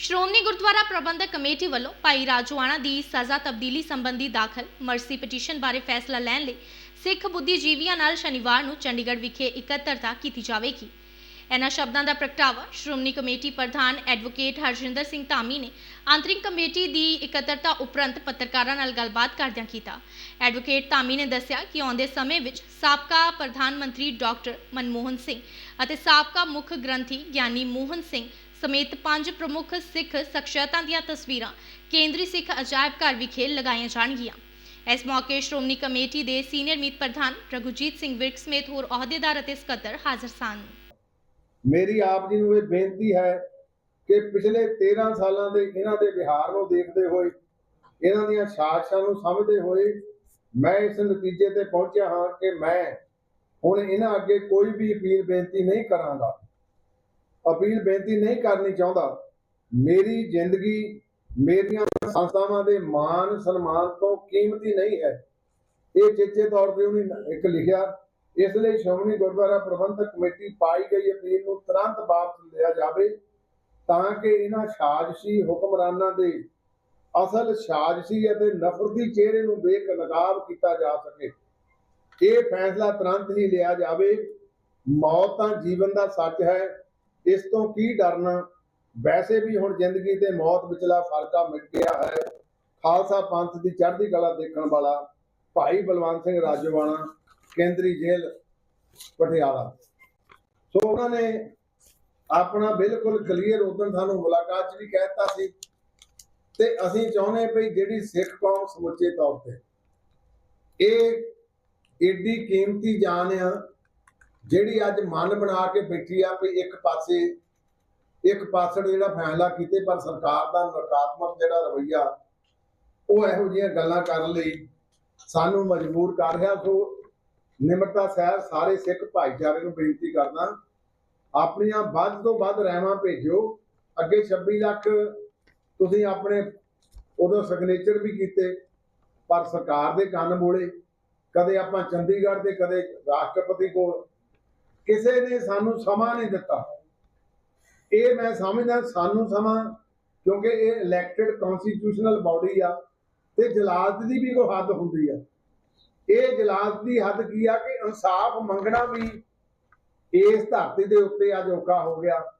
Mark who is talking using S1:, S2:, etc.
S1: ਸ਼੍ਰੋਮਣੀ ਗੁਰਦੁਆਰਾ ਪ੍ਰਬੰਧਕ committee ਵੱਲੋਂ ਭਾਈ ਰਾਜਵਾਣਾ ਦੀ ਸਜ਼ਾ ਤਬਦੀਲੀ ਸੰਬੰਧੀ ਦਾਖਲ ਮਰਸੀ ਪਟੀਸ਼ਨ ਬਾਰੇ ਫੈਸਲਾ ਲੈਣ ਲਈ ਸਿੱਖ ਬੁੱਧੀਜੀਵੀਆਂ ਨਾਲ ਸ਼ਨੀਵਾਰ ਨੂੰ ਚੰਡੀਗੜ੍ਹ ਵਿਖੇ ਇਕੱਤਰਤਾ ਕੀਤੀ ਜਾਵੇਗੀ। ਇਹਨਾਂ ਸ਼ਬਦਾਂ ਦਾ ਪ੍ਰਗਟਾਵਾ ਸ਼੍ਰੋਮਣੀ ਕਮੇਟੀ ਪ੍ਰਧਾਨ ਐਡਵੋਕੇਟ ਹਰਜਿੰਦਰ ਸਿੰਘ ਧਾਮੀ ਨੇ ਆਂਤਰਿਕ ਕਮੇਟੀ ਦੀ ਇਕੱਤਰਤਾ ਉਪਰੰਤ ਪੱਤਰਕਾਰਾਂ ਨਾਲ ਗੱਲਬਾਤ ਕਰਦਿਆਂ ਕੀਤਾ। ਐਡਵੋਕੇਟ ਧਾਮੀ ਨੇ ਦੱਸਿਆ ਕਿ ਆਉਂਦੇ ਸਮੇਂ ਵਿੱਚ ਸਾਬਕਾ ਪ੍ਰਧਾਨ ਮੰਤਰੀ ਡਾਕਟਰ ਮਨਮੋਹਨ ਸਿੰਘ ਅਤੇ ਸਾਬਕਾ ਮੁੱਖ ਗ੍ਰੰਥੀ ਗਿਆਨੀ ਮੋਹਨ ਸਿੰਘ ਸਮੇਤ ਪੰਜ ਪ੍ਰਮੁੱਖ ਸਿੱਖ ਸ਼ਖਸੀਅਤਾਂ ਦੀਆਂ ਤਸਵੀਰਾਂ ਕੇਂਦਰੀ ਸਿੱਖ ਅਜਾਇਬ ਘਰ ਵਿਖੇ ਲਗਾਈਆਂ ਜਾਣਗੀਆਂ। ਇਸ ਮੌਕੇ ਸ਼੍ਰੋਮਣੀ ਕਮੇਟੀ ਦੇ ਸੀਨੀਅਰ ਮੀਤ ਪ੍ਰਧਾਨ ਰਘੁਜੀਤ ਸਿੰਘ ਵਿਰਕ ਸਮੇਤ ਹੋਰ ਅਹੁਦੇਦਾਰ ਅਤੇ ਸਕੱਤਰ ਹਾਜ਼ਰ ਸਨ।
S2: ਮੇਰੀ ਆਪ ਜੀ ਨੂੰ ਇਹ ਬੇਨਤੀ ਹੈ ਕਿ ਪਿਛਲੇ 13 ਸਾਲਾਂ ਦੇ ਇਹਨਾਂ ਦੇ ਵਿਹਾਰ ਨੂੰ ਦੇਖਦੇ ਹੋਏ, ਇਹਨਾਂ ਦੀਆਂ ਸਾਜ਼ਿਸ਼ਾਂ ਨੂੰ ਸਮਝਦੇ ਹੋਏ ਮੈਂ ਇਸ ਨਤੀਜੇ ਤੇ ਪਹੁੰਚਿਆ ਹਾਂ ਕਿ ਮੈਂ ਹੁਣ ਇਹਨਾਂ ਅੱਗੇ ਕੋਈ ਵੀ ਅਪੀਲ ਬੇਨਤੀ ਨਹੀਂ ਕਰਾਂਗਾ। ਅਪੀਲ ਬੇਨਤੀ ਨਹੀਂ ਕਰਨੀ ਚਾਹੁੰਦਾ। ਮੇਰੀ ਜ਼ਿੰਦਗੀ ਮੇਰੀਆਂ ਸੰਸਥਾਵਾਂ ਦੇ ਮਾਨ ਸਨਮਾਨ ਤੋਂ ਕੀਮਤੀ ਨਹੀਂ ਹੈ। ਇਹ ਚੇਚੇ ਤੌਰ ਤੇ ਉਹਨੇ ਇੱਕ ਲਿਖਿਆ। ਇਸ ਲਈ ਸ਼੍ਰੋਮਣੀ ਗੁਰਦੁਆਰਾ ਪ੍ਰਬੰਧਕ ਕਮੇਟੀ ਪਾਈ ਗਈ ਅਪੀਲ ਨੂੰ ਤੁਰੰਤ ਵਾਪਸ ਲਿਆ ਜਾਵੇ ਤਾਂ ਕਿ ਇਹਨਾਂ ਸਾਜ਼ਿਸ਼ੀ ਹੁਕਮਰਾਨਾਂ ਦੇ ਅਸਲ ਸਾਜ਼ਿਸ਼ੀ ਅਤੇ ਨਫ਼ਰਤੀ ਚਿਹਰੇ ਨੂੰ ਬੇਨਕਾਬ ਕੀਤਾ ਜਾ ਸਕੇ। ਇਹ ਫੈਸਲਾ ਤੁਰੰਤ ਹੀ ਲਿਆ ਜਾਵੇ। ਮੌਤ ਤਾਂ ਜੀਵਨ ਦਾ ਸੱਚ ਹੈ। ਇਸ ਤੋਂ ਕੀ ਡਰਨਾ? ਵੈਸੇ ਵੀ ਹੁਣ ਜ਼ਿੰਦਗੀ ਤੇ ਮੌਤ ਵਿਚਲਾ ਫਰਕਾ ਮਿਟ ਗਿਆ ਹੈ। ਖਾਲਸਾ ਪੰਥ ਦੀ ਚੜ੍ਹਦੀ ਕਲਾ ਦੇਖਣ ਵਾਲਾ ਭਾਈ ਬਲਵੰਤ ਸਿੰਘ ਰਾਜੋਵਾਣਾ, ਕੇਂਦਰੀ ਜੇਲ੍ਹ, ਪਟਿਆਲਾ। ਸੋ ਉਹਨਾਂ ਨੇ ਆਪਣਾ ਬਿਲਕੁਲ ਕਲੀਅਰ ਉਦੋਂ ਸਾਨੂੰ ਮੁਲਾਕਾਤ 'ਚ ਵੀ ਕਹਿਤਾ ਸੀ ਤੇ ਅਸੀਂ ਚਾਹੁੰਦੇ ਵੀ ਜਿਹੜੀ ਸਿੱਖ ਕੌਮ ਸਮੁੱਚੇ ਤੌਰ ਤੇ ਇਹ ਏਡੀ ਕੀਮਤੀ ਜਾਨ ਆ ਜਿਹੜੀ ਅੱਜ ਮਨ ਬਣਾ ਕੇ ਬੈਠੀ ਆ ਵੀ ਇੱਕ ਪਾਸੇ, ਇੱਕ ਪਾਸੜ ਜਿਹੜਾ ਫੈਸਲਾ ਕੀਤੇ, ਪਰ ਸਰਕਾਰ ਦਾ ਨਕਾਰਾਤਮਕ ਜਿਹੜਾ ਰਵਈਆ, ਉਹ ਇਹੋ ਜਿਹੀਆਂ ਗੱਲਾਂ ਕਰਨ ਲਈ ਸਾਨੂੰ ਮਜਬੂਰ ਕਰ ਰਿਹਾ। ਸੋ ਨਿਮਰਤਾ ਸਹਿਤ ਸਾਰੇ ਸਿੱਖ ਭਾਈਚਾਰੇ ਨੂੰ ਬੇਨਤੀ ਕਰਦਾ, ਆਪਣੀਆਂ ਵੱਧ ਤੋਂ ਵੱਧ ਰਹਿਮਾਂ ਭੇਜਿਓ। ਅੱਗੇ 26 ਲੱਖ ਤੁਸੀਂ ਆਪਣੇ ਉਦੋਂ ਸਿਗਨੇਚਰ ਵੀ ਕੀਤੇ, ਪਰ ਸਰਕਾਰ ਦੇ ਕੰਨ ਬੋਲੇ ਕਦੇ ਆਪਾਂ ਚੰਡੀਗੜ੍ਹ ਤੇ ਕਦੇ ਰਾਸ਼ਟਰਪਤੀ ਕੋਲ ਕਿਸੇ ਨੇ ਸਾਨੂੰ ਸਮਾਂ ਨਹੀਂ ਦਿੱਤਾ। ਇਹ ਮੈਂ ਸਮਝਦਾ, ਸਾਨੂੰ ਸਮਾਂ, ਕਿਉਂਕਿ ਇਹ ਇਲੈਕਟਿਡ ਕਨਸਟੀਟਿਊਸ਼ਨਲ ਬਾਡੀ ਆ ਤੇ ਜਲਾਲਤ ਦੀ ਵੀ ਕੋਈ ਹੱਦ ਹੁੰਦੀ ਆ। ਇਹ ਜਲਾਲਤ ਦੀ ਹੱਦ ਕੀ ਆ ਕਿ ਇਨਸਾਫ ਮੰਗਣਾ ਵੀ ਇਸ ਧਰਤੀ ਦੇ ਉੱਤੇ ਅੱਜ ਔਖਾ ਹੋ ਗਿਆ।